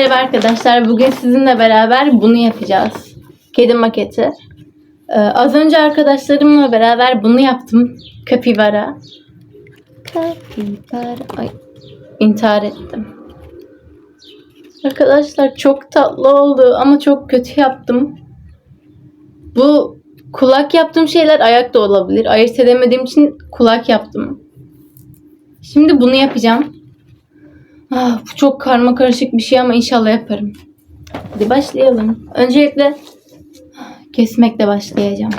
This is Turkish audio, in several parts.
Merhaba arkadaşlar. Bugün sizinle beraber bunu yapacağız. Kedi maketi. Ee, az önce arkadaşlarımla beraber bunu yaptım. Kapibara. Kapibara. Ay, intihar ettim. Arkadaşlar çok tatlı oldu ama çok kötü yaptım. Bu kulak yaptığım şeyler ayak da olabilir. Ayırt edemediğim için kulak yaptım. Şimdi bunu yapacağım. Ah, bu çok karma karışık bir şey ama inşallah yaparım. Hadi başlayalım. Öncelikle kesmekle başlayacağım.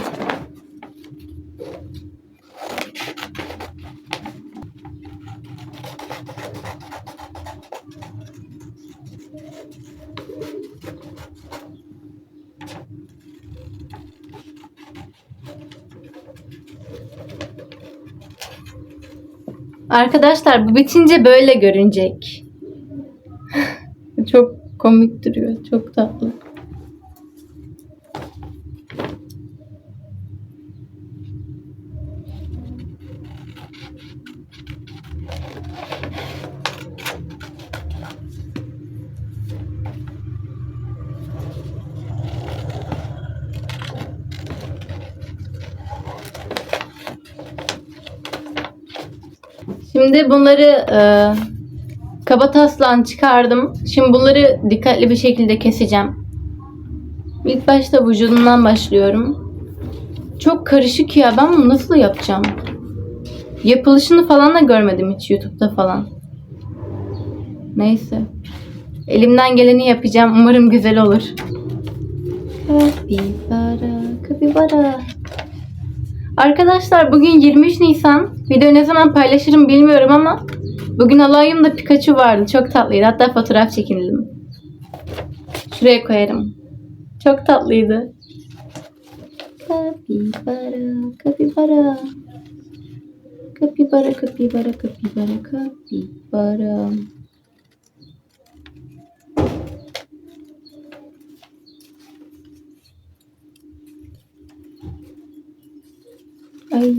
Arkadaşlar bu bitince böyle görünecek. Çok komik duruyor. Çok tatlı. Bunları e, kaba taslağını çıkardım. Şimdi bunları dikkatli bir şekilde keseceğim. İlk başta vücudundan başlıyorum. Çok karışık ya. Ben bunu nasıl yapacağım? Yapılışını falan da görmedim hiç YouTube'da falan. Neyse. Elimden geleni yapacağım. Umarım güzel olur. Kapibara, kapibara. Arkadaşlar bugün 23 Nisan. Video ne zaman paylaşırım bilmiyorum ama bugün alayımda Pikachu vardı. Çok tatlıydı. Hatta fotoğraf çekindim. Şuraya koyarım. Çok tatlıydı. Kapibara, kapibara. Kapibara, kapibara, kapibara, kapibara. Ay.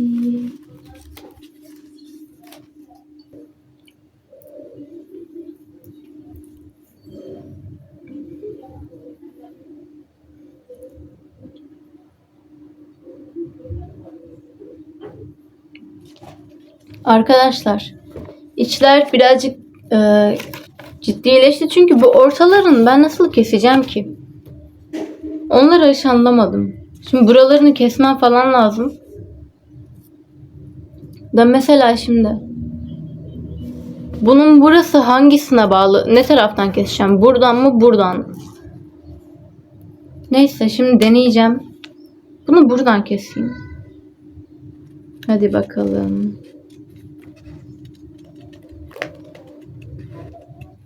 Arkadaşlar içler birazcık e, ciddileşti çünkü bu ortalarını ben nasıl keseceğim ki? Onları hiç anlamadım. Şimdi buralarını kesmem falan lazım. Da mesela şimdi bunun burası hangisine bağlı? Ne taraftan keseceğim? Buradan mı buradan mı? Neyse şimdi deneyeceğim. Bunu buradan keseyim. Hadi bakalım.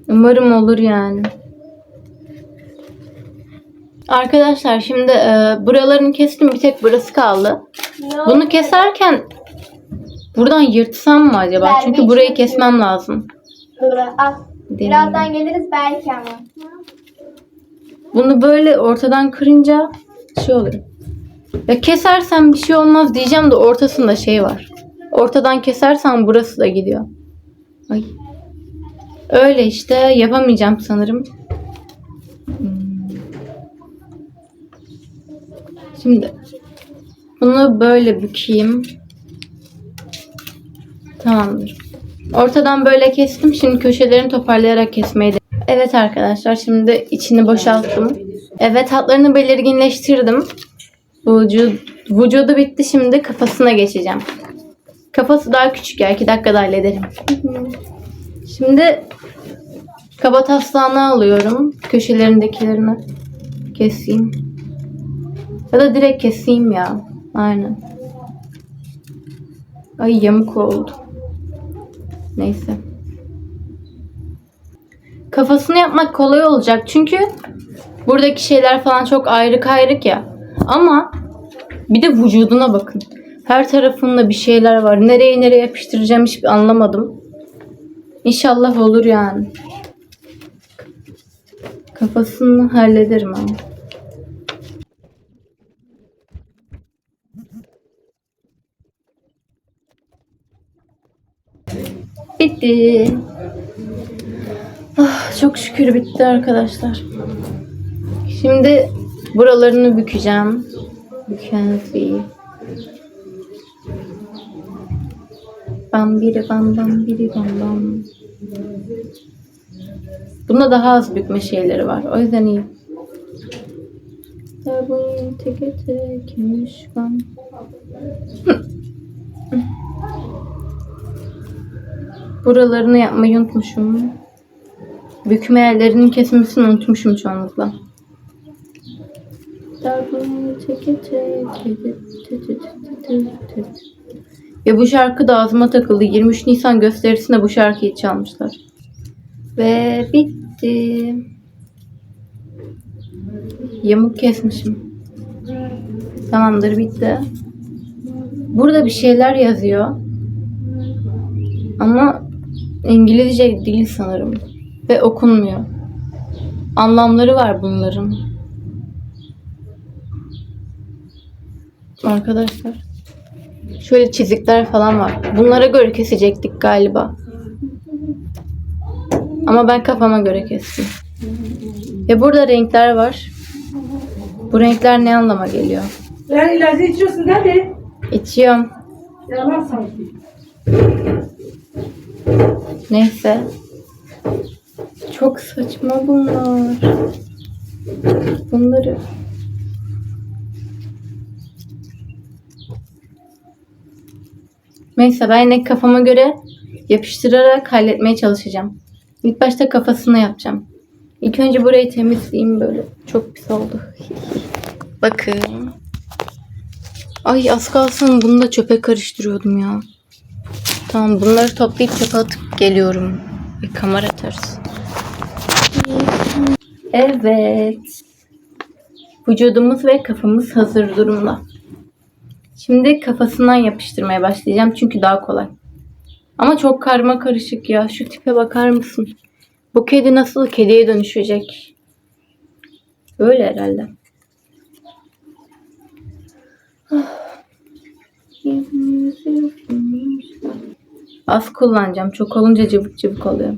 Umarım olur yani. Arkadaşlar şimdi e, buralarını kestim bir tek burası kaldı. Bunu keserken buradan yırtsam mı acaba? Vermek Çünkü burayı için kesmem lazım. Dur al. Birazdan geliriz belki ama. Bunu böyle ortadan kırınca şey olur. Ya kesersen bir şey olmaz diyeceğim de ortasında şey var. Ortadan kesersen burası da gidiyor. Ay. Öyle işte yapamayacağım sanırım. Hmm. Şimdi bunu böyle bükeyim. Tamamdır. Ortadan böyle kestim. Şimdi köşelerini toparlayarak kesmeyi de. Evet arkadaşlar şimdi içini boşalttım. Evet hatlarını belirginleştirdim. Vücud, vücudu bitti şimdi kafasına geçeceğim. Kafası daha küçük ya. 2 dakikada hallederim. Şimdi kaba taslağını alıyorum. Köşelerindekilerini keseyim. Ya da direkt keseyim ya. Aynen. Ay yamuk oldu. Neyse. Kafasını yapmak kolay olacak çünkü buradaki şeyler falan çok ayrı kayrık ya. Ama bir de vücuduna bakın. Her tarafında bir şeyler var. Nereye nereye yapıştıracağım hiç anlamadım. İnşallah olur yani. Kafasını hallederim ama. Bitti. Ah, çok şükür bitti arkadaşlar. Şimdi buralarını bükeceğim. Bükensi. Bam biri bam bam biri bam bam. Bunda daha az bükme şeyleri var. O yüzden iyi. Tabii teke tekmiş ben. Buralarını yapmayı unutmuşum. Bükme yerlerinin kesilmesini unutmuşum çoğunlukla. Ve bu şarkı da ağzıma takıldı. 23 Nisan gösterisinde bu şarkıyı çalmışlar. Ve bitti. Yamuk kesmişim. Tamamdır bitti. Burada bir şeyler yazıyor. Ama İngilizce değil sanırım. Ve okunmuyor. Anlamları var bunların. Arkadaşlar. Şöyle çizikler falan var. Bunlara göre kesecektik galiba. Ama ben kafama göre kestim. Ve burada renkler var. Bu renkler ne anlama geliyor? Yani ileride içiyorsun değil mi? İçiyorum. Yalan sanki. Neyse. Çok saçma bunlar. Bunları Neyse ben yine kafama göre yapıştırarak halletmeye çalışacağım. İlk başta kafasını yapacağım. İlk önce burayı temizleyeyim böyle. Çok pis oldu. Bakın. Ay az kalsın bunu da çöpe karıştırıyordum ya. Tamam bunları toplayıp çöpe atıp geliyorum. Bir kamera ters. Evet. Vücudumuz ve kafamız hazır durumda. Şimdi kafasından yapıştırmaya başlayacağım çünkü daha kolay. Ama çok karma karışık ya. Şu tipe bakar mısın? Bu kedi nasıl kediye dönüşecek? Böyle herhalde. Az kullanacağım. Çok olunca cıvık cıvık oluyor.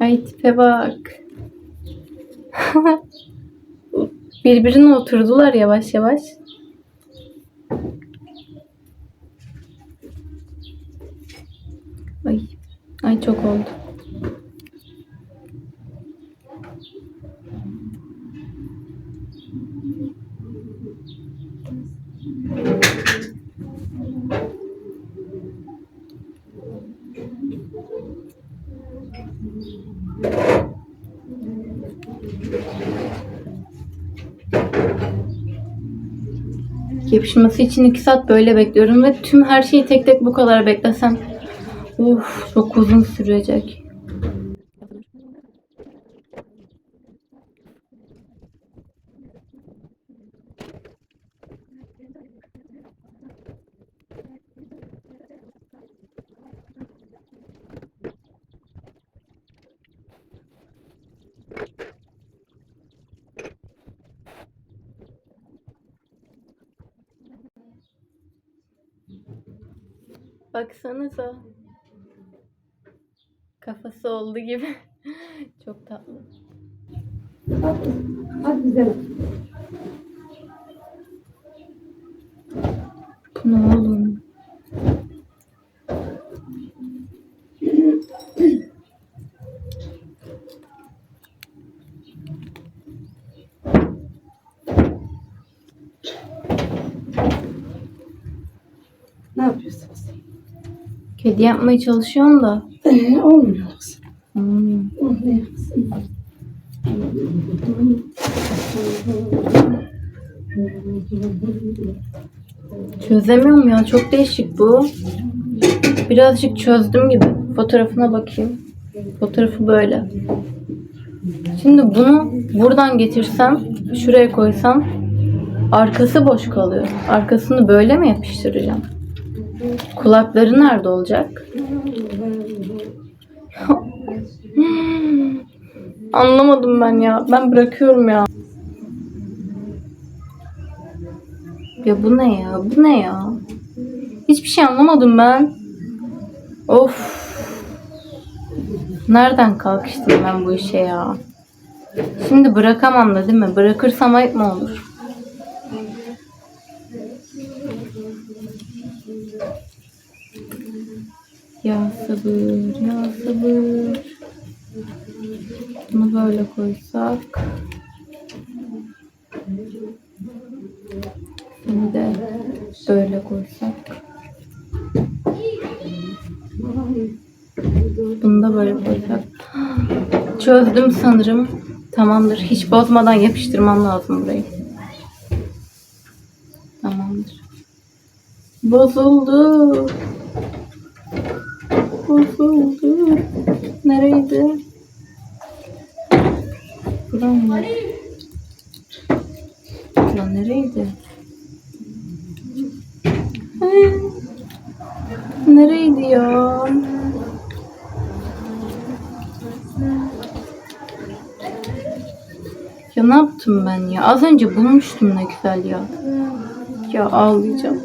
Ay tipe bak. Birbirine oturdular yavaş yavaş. Ay, ay çok oldu. Yapışması için 2 saat böyle bekliyorum ve tüm her şeyi tek tek bu kadar beklesem of çok uzun sürecek. Baksanıza. Kafası oldu gibi. Çok tatlı. Hadi güzel. Bu ne oğlum? Ne yapıyorsunuz? Kedi yapmaya çalışıyorum da. Ee, olmuyor kızım. Hmm. Olmuyor kızım. Çözemiyorum ya. Çok değişik bu. Birazcık çözdüm gibi. Fotoğrafına bakayım. Fotoğrafı böyle. Şimdi bunu buradan getirsem, şuraya koysam Arkası boş kalıyor. Arkasını böyle mi yapıştıracağım? Kulakları nerede olacak? Anlamadım ben ya. Ben bırakıyorum ya. Ya bu ne ya? Bu ne ya? Hiçbir şey anlamadım ben. Of. Nereden kalkıştım ben bu işe ya? Şimdi bırakamam da değil mi? Bırakırsam ayıp mı olur? Ya sabır, ya sabır. Bunu böyle koysak. Bunu da böyle koysak. Bunu da böyle koysak. Çözdüm sanırım. Tamamdır. Hiç bozmadan yapıştırmam lazım burayı. Tamamdır. Bozuldu. Bozuldu. Nereydi? Buram mı? Lan nereydi? Ay, Nereydi ya? Ya ne yaptım ben ya? Az önce bulmuştum ne güzel ya. Ya ağlayacağım.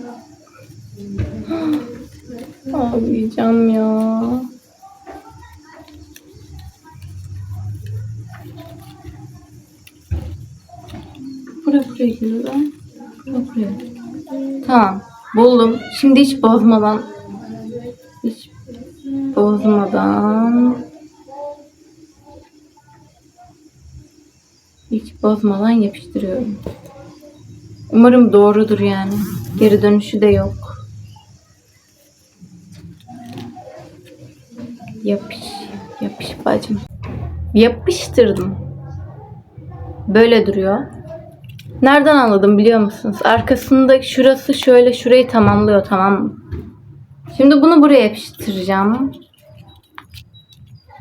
Ağlayacağım ya. Buraya buraya. Buraya buraya. Tamam. Buldum. Şimdi hiç bozmadan hiç bozmadan hiç bozmadan yapıştırıyorum. Umarım doğrudur yani. Geri dönüşü de yok. Yapış, yapış bacım. Yapıştırdım. Böyle duruyor. Nereden anladım biliyor musunuz? Arkasında şurası şöyle şurayı tamamlıyor tamam mı? Şimdi bunu buraya yapıştıracağım.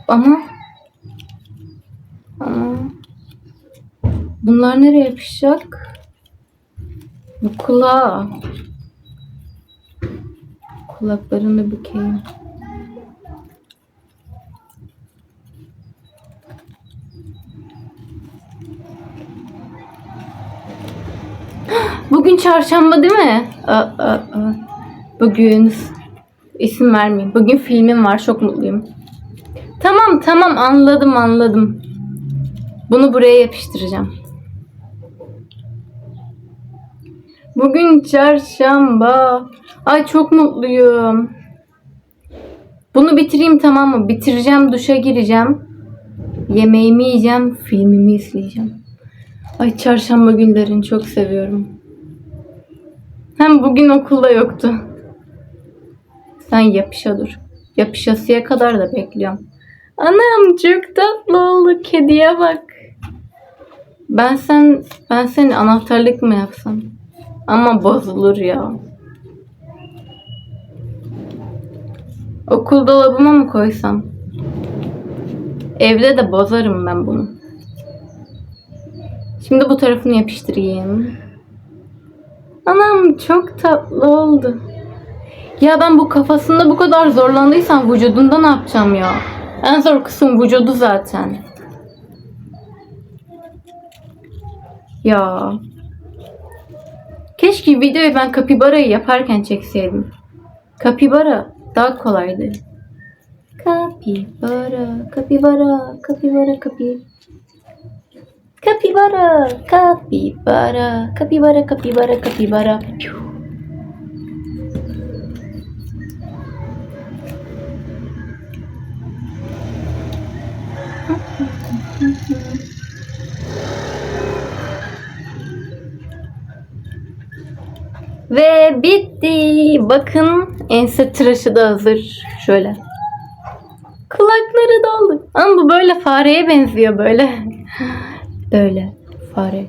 Ama ama bunlar nereye yapışacak? Bu kulağa. Kulaklarını bükeyim. Bugün çarşamba değil mi? Aa, aa, aa. Bugün isim vermeyeyim. Bugün filmim var. Çok mutluyum. Tamam tamam anladım anladım. Bunu buraya yapıştıracağım. Bugün çarşamba. Ay çok mutluyum. Bunu bitireyim tamam mı? Bitireceğim, duşa gireceğim. Yemeğimi yiyeceğim, filmimi izleyeceğim. Ay çarşamba günlerini çok seviyorum. Hem bugün okulda yoktu. Sen yapışa dur. Yapışasıya kadar da bekliyorum. Anam çok tatlı oldu. Kediye bak. Ben sen ben seni anahtarlık mı yapsam? Ama bozulur ya. Okul dolabıma mı koysam? Evde de bozarım ben bunu. Şimdi bu tarafını yapıştırayım. Anam çok tatlı oldu. Ya ben bu kafasında bu kadar zorlandıysam vücudunda ne yapacağım ya? En zor kısım vücudu zaten. Ya. Keşke videoyu ben kapibarayı yaparken çekseydim. Kapibara daha kolaydı. Kapibara, kapibara, kapibara, kapi. Kapibara, kapibara, kapibara, kapibara, kapibara. Ve bitti. Bakın ense tıraşı da hazır. Şöyle. Kulakları doldu. Ama bu böyle fareye benziyor böyle. Böyle fare.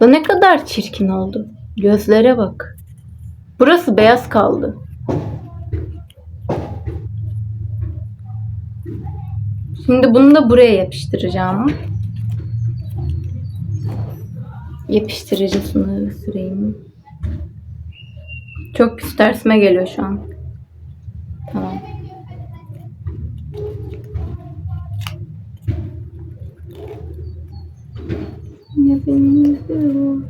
Bu ne kadar çirkin oldu. Gözlere bak. Burası beyaz kaldı. Şimdi bunu da buraya yapıştıracağım. yapıştırıcısını süreyim. Çok kötü tersime geliyor şu an. Tamam. Ya beni izliyorsun.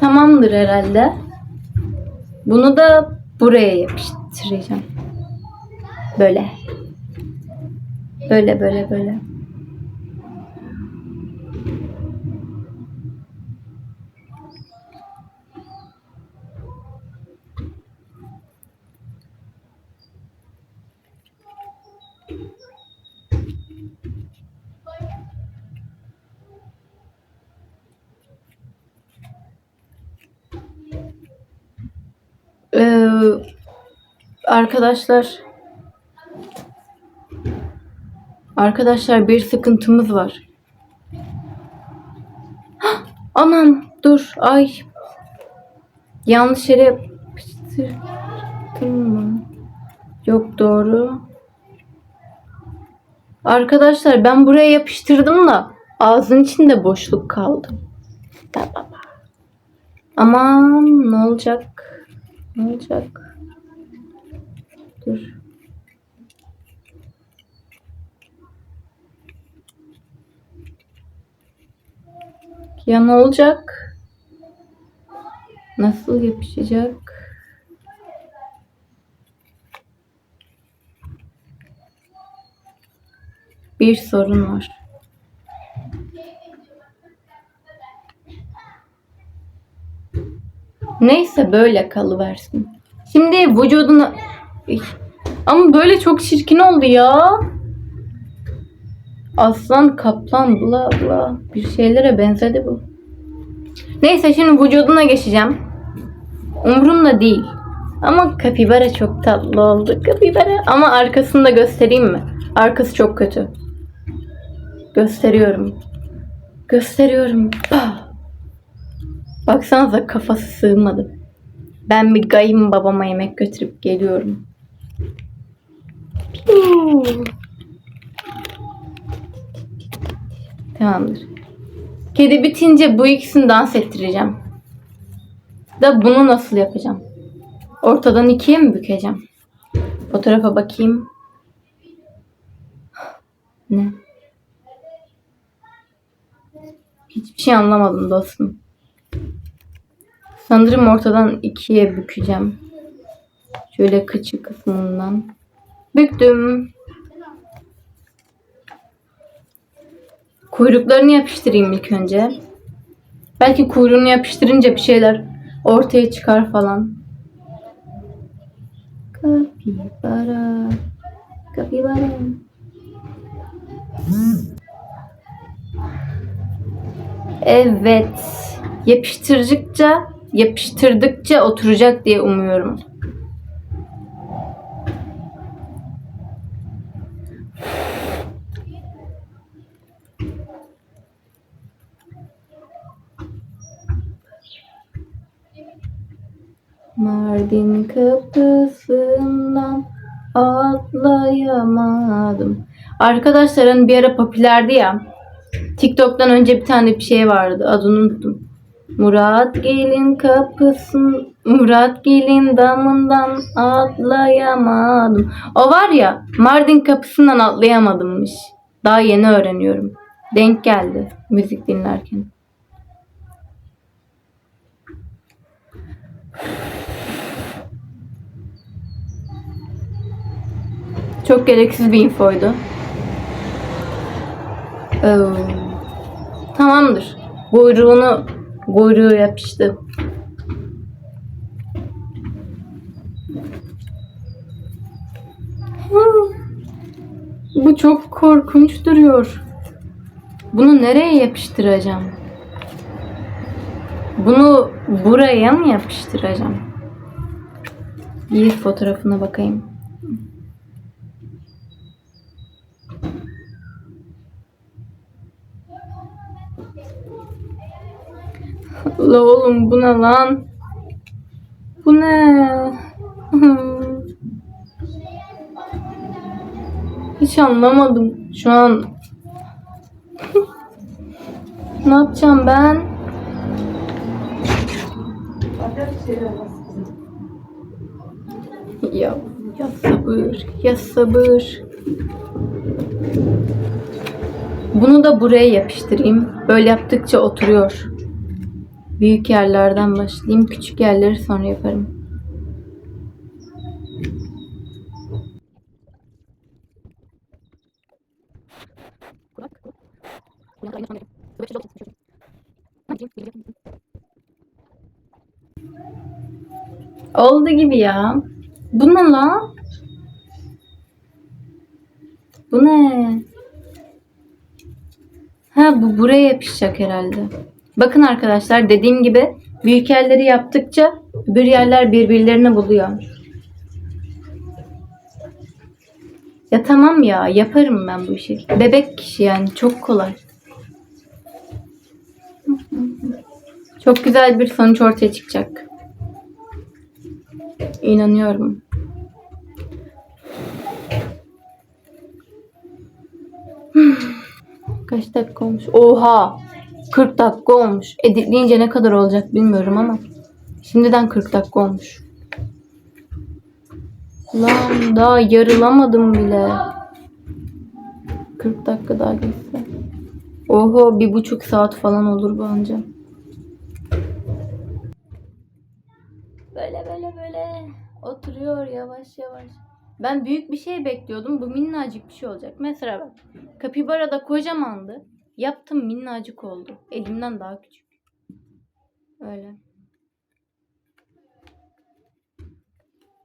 Tamamdır herhalde. Bunu da buraya yapıştıracağım. Böyle. Böyle böyle böyle. Ee, arkadaşlar Arkadaşlar bir sıkıntımız var. Hah, Anam dur ay. Yanlış yere yapıştırdım mı? Yok doğru. Arkadaşlar ben buraya yapıştırdım da ağzın içinde boşluk kaldı. Aman ne olacak? Ne olacak? Dur. Ya ne olacak? Nasıl yapışacak? Bir sorun var. Neyse böyle kalıversin. Şimdi vücuduna... Ay, Ama böyle çok çirkin oldu ya. Aslan, kaplan, bla bla. Bir şeylere benzedi bu. Neyse şimdi vücuduna geçeceğim. Umurumda değil. Ama kapibara çok tatlı oldu. Kapibara. Ama arkasını da göstereyim mi? Arkası çok kötü. Gösteriyorum. Gösteriyorum. Ah. Baksanıza kafası sığmadı. Ben bir gayım babama yemek götürüp geliyorum. Tamamdır. Kedi bitince bu ikisini dans ettireceğim. Da bunu nasıl yapacağım? Ortadan ikiye mi bükeceğim? Fotoğrafa bakayım. Ne? Hiçbir şey anlamadım dostum. Sanırım ortadan ikiye bükeceğim. Şöyle kıçı kısmından. Büktüm. Kuyruklarını yapıştırayım ilk önce. Belki kuyruğunu yapıştırınca bir şeyler ortaya çıkar falan. Kapibara. Kapibara. Evet. Yapıştırdıkça yapıştırdıkça oturacak diye umuyorum. Mardin kapısından atlayamadım. Arkadaşların bir ara popülerdi ya. TikTok'tan önce bir tane bir şey vardı. Adını unuttum. Murat gelin kapısın Murat gelin damından atlayamadım. O var ya Mardin kapısından atlayamadımmış. Daha yeni öğreniyorum. Denk geldi müzik dinlerken. Çok gereksiz bir infoydu. Ee, tamamdır. Kuyruğunu kuyruğu yapıştı. Bu çok korkunç duruyor. Bunu nereye yapıştıracağım? Bunu buraya mı yapıştıracağım? Bir fotoğrafına bakayım. La oğlum bu ne lan? Bu ne? Hiç anlamadım şu an. ne yapacağım ben? Ya, ya sabır, ya sabır. Bunu da buraya yapıştırayım. Böyle yaptıkça oturuyor. Büyük yerlerden başlayayım. Küçük yerleri sonra yaparım. Oldu gibi ya. Bu ne lan? Bu ne? Ha bu buraya yapışacak herhalde. Bakın arkadaşlar dediğim gibi büyük yerleri yaptıkça bir yerler birbirlerini buluyor. Ya tamam ya yaparım ben bu işi. Bebek kişi yani çok kolay. Çok güzel bir sonuç ortaya çıkacak. İnanıyorum. Kaç dakika olmuş? Oha! 40 dakika olmuş. Editleyince ne kadar olacak bilmiyorum ama. Şimdiden 40 dakika olmuş. Lan daha yarılamadım bile. 40 dakika daha geçse. Oho bir buçuk saat falan olur bu anca. Böyle böyle böyle oturuyor yavaş yavaş. Ben büyük bir şey bekliyordum. Bu minnacık bir şey olacak. Mesela bak. Kapibara da kocamandı. Yaptım minnacık oldu. Elimden daha küçük. Öyle.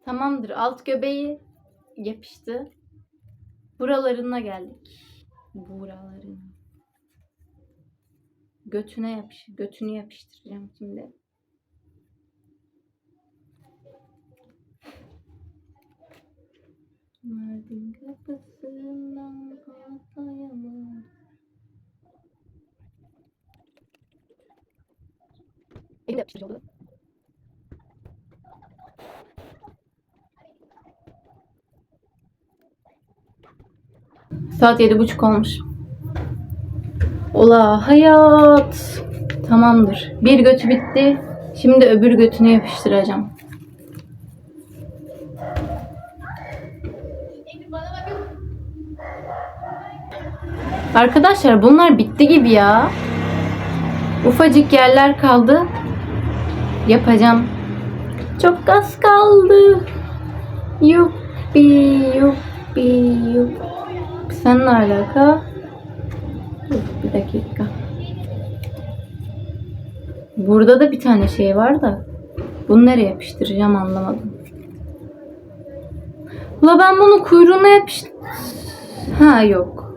Tamamdır. Alt göbeği yapıştı. Buralarına geldik. Buralarına. Götüne yapış. Götünü yapıştıracağım şimdi. Mardin kapısından atlayamam. Elimde yapıştırıcı oldu. Saat yedi buçuk olmuş. Ola hayat. Tamamdır. Bir götü bitti. Şimdi öbür götünü yapıştıracağım. Arkadaşlar bunlar bitti gibi ya. Ufacık yerler kaldı. Yapacağım. Çok az kaldı. Yuppi yuppi yuppi. Sen ne alaka? Bir dakika. Burada da bir tane şey var da. Bunu nereye yapıştıracağım anlamadım. La ben bunu kuyruğuna yapıştır... Ha yok.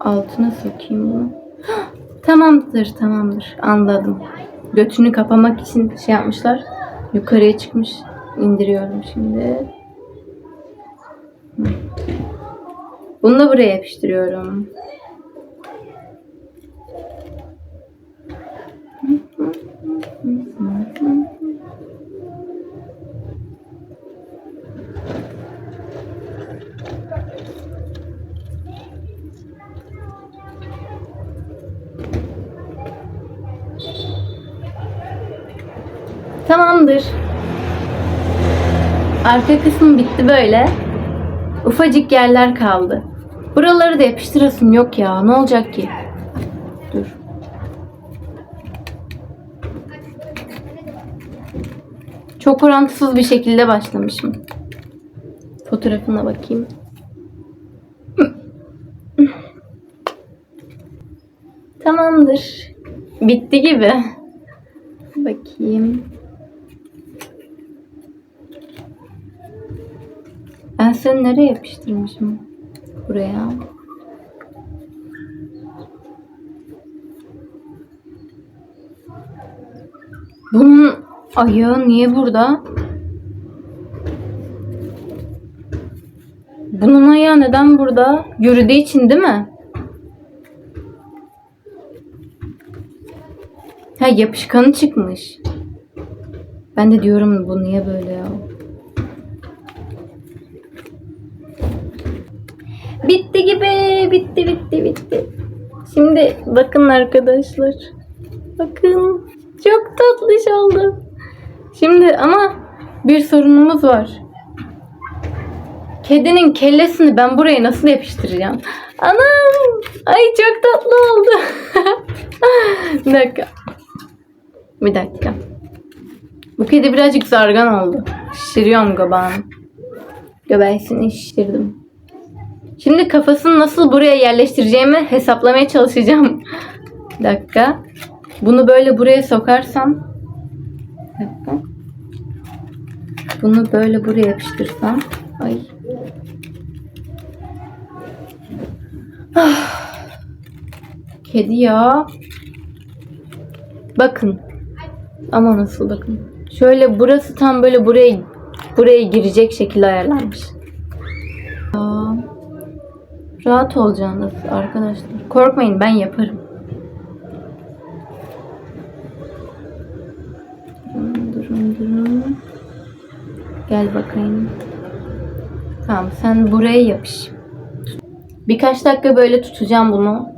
Altına sokayım bunu. Tamamdır tamamdır anladım. Götünü kapamak için şey yapmışlar. Yukarıya çıkmış. İndiriyorum şimdi. Hı. Bunu da buraya yapıştırıyorum. Tamamdır. Arka kısmı bitti böyle. Ufacık yerler kaldı. Buraları da yapıştırasım yok ya. Ne olacak ki? Dur. Çok orantısız bir şekilde başlamışım. Fotoğrafına bakayım. Tamamdır. Bitti gibi. Bakayım. Ben seni nereye yapıştırmışım? Buraya. Bunun ayağı niye burada? Bunun ayağı neden burada? Yürüdüğü için değil mi? Ha yapışkanı çıkmış. Ben de diyorum bu niye böyle ya? Bitti gibi. Bitti bitti bitti. Şimdi bakın arkadaşlar. Bakın. Çok tatlış oldu. Şimdi ama bir sorunumuz var. Kedinin kellesini ben buraya nasıl yapıştıracağım? Anam! Ay çok tatlı oldu. bir dakika. Bir dakika. Bu kedi birazcık zargan oldu. Şişiriyorum göbeğini. Göbeğini şişirdim. Şimdi kafasını nasıl buraya yerleştireceğimi hesaplamaya çalışacağım. Bir dakika. Bunu böyle buraya sokarsam. Bir. Bunu böyle buraya yapıştırsam. Ay. Ah. Kedi ya. Bakın. Ama nasıl bakın. Şöyle burası tam böyle buraya buraya girecek şekilde ayarlanmış. Aa, rahat olacaksınız arkadaşlar. Korkmayın ben yaparım. Durun durun. Gel bakayım. Tamam sen buraya yapış. Birkaç dakika böyle tutacağım bunu.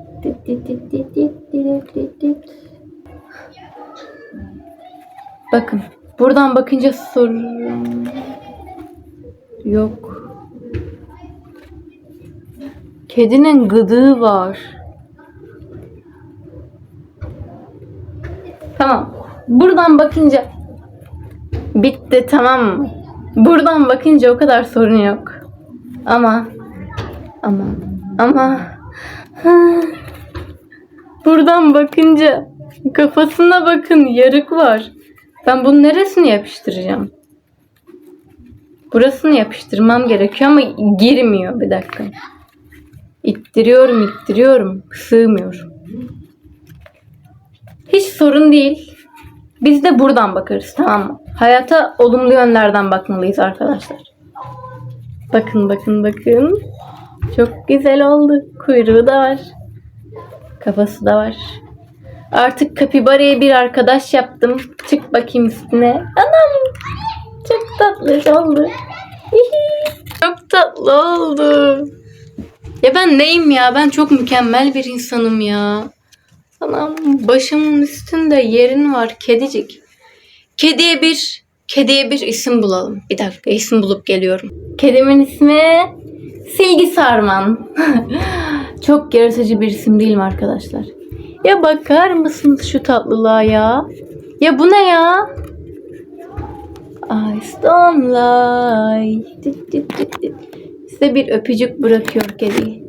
Bakın. Buradan bakınca sorun yok. Kedinin gıdığı var. Tamam. Buradan bakınca bitti tamam mı? Buradan bakınca o kadar sorun yok. Ama ama ama buradan bakınca kafasına bakın yarık var. Ben bunun neresini yapıştıracağım? Burasını yapıştırmam gerekiyor ama girmiyor bir dakika. İttiriyorum ittiriyorum sığmıyor. Hiç sorun değil. Biz de buradan bakarız tamam mı? Hayata olumlu yönlerden bakmalıyız arkadaşlar. Bakın bakın bakın. Çok güzel oldu. Kuyruğu da var. Kafası da var. Artık kapibaraya bir arkadaş yaptım. Çık bakayım üstüne. Anam. Çok tatlı oldu. Çok tatlı oldu. Ya ben neyim ya? Ben çok mükemmel bir insanım ya. Anam başımın üstünde yerin var kedicik. Kediye bir kediye bir isim bulalım. Bir dakika isim bulup geliyorum. Kedimin ismi Silgi Sarman. Çok yaratıcı bir isim değil mi arkadaşlar? Ya bakar mısınız şu tatlılığa ya? Ya bu ne ya? Ice don't lie. Dit dit dit dit. Size bir öpücük bırakıyor kedi.